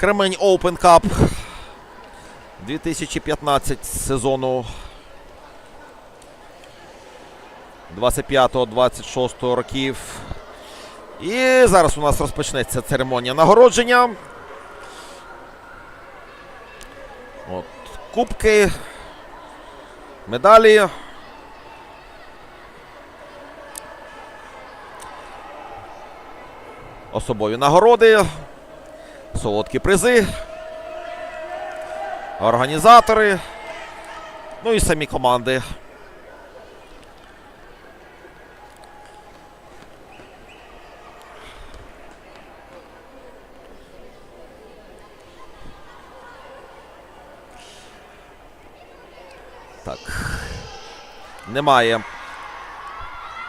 Кремень Open Cup 2015 сезону 25-26 років. І зараз у нас розпочнеться церемонія нагородження. От, кубки, медалі. Особові нагороди, солодкі призи, організатори, ну і самі команди. Так. Немає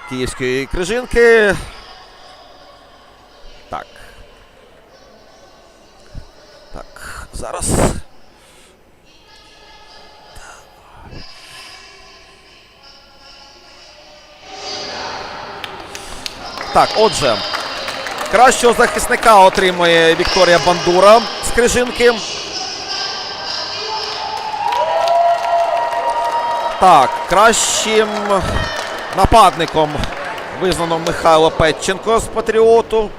київської крижинки. Так. Зараз. Так, отже, кращого захисника отримує Вікторія Бандура з крижинки. Так, кращим нападником визнано Михайло Петченко з Патріоту.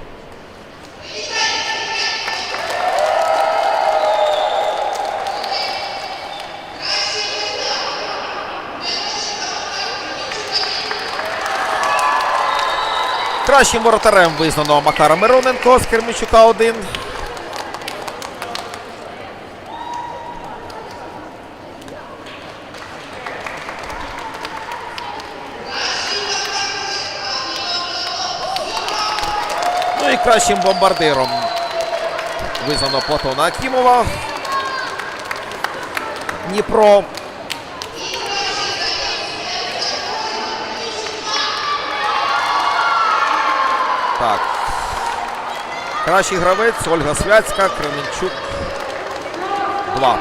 Кращим воротарем визнано Макара Мироненко з Кермічука 1. Ну і кращим бомбардиром визнано Платона Акімова. Дніпро. Так. Кращий гравець Ольга Свяцька, Кременчук 2.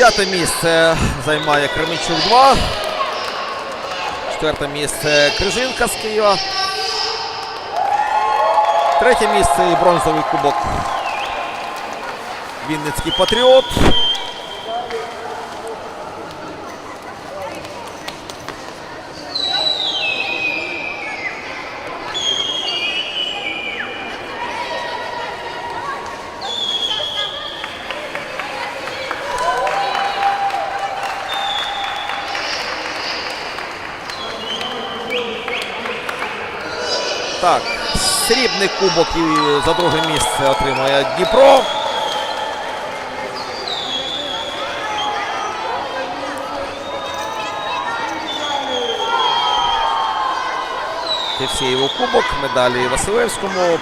П'яте місце займає Кременчук 2. Четверте місце Крижинка з Києва. Третє місце і бронзовий кубок. Вінницький Патріот. Так, срібний кубок і за друге місце отримує Дніпро. Євсеєву кубок, медалі Василевському.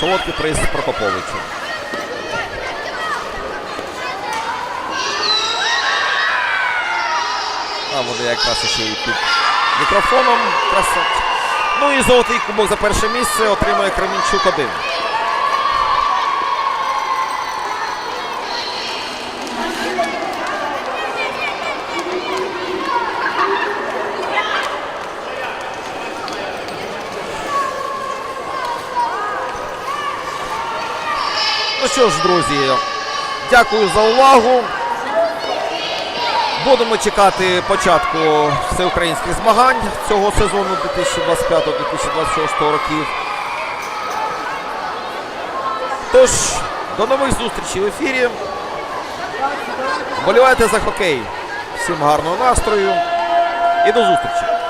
Солодкий приз Прокоповичу. А вони якраз ще і під мікрофоном. Красавчик. Ну і золотий кубок за перше місце отримує Кременчук 1. Ну що ж, друзі, дякую за увагу. Будемо чекати початку всеукраїнських змагань цього сезону 2025-2026 років. Тож, до нових зустрічей в ефірі. Болівайте за хокей. Всім гарного настрою і до зустрічі!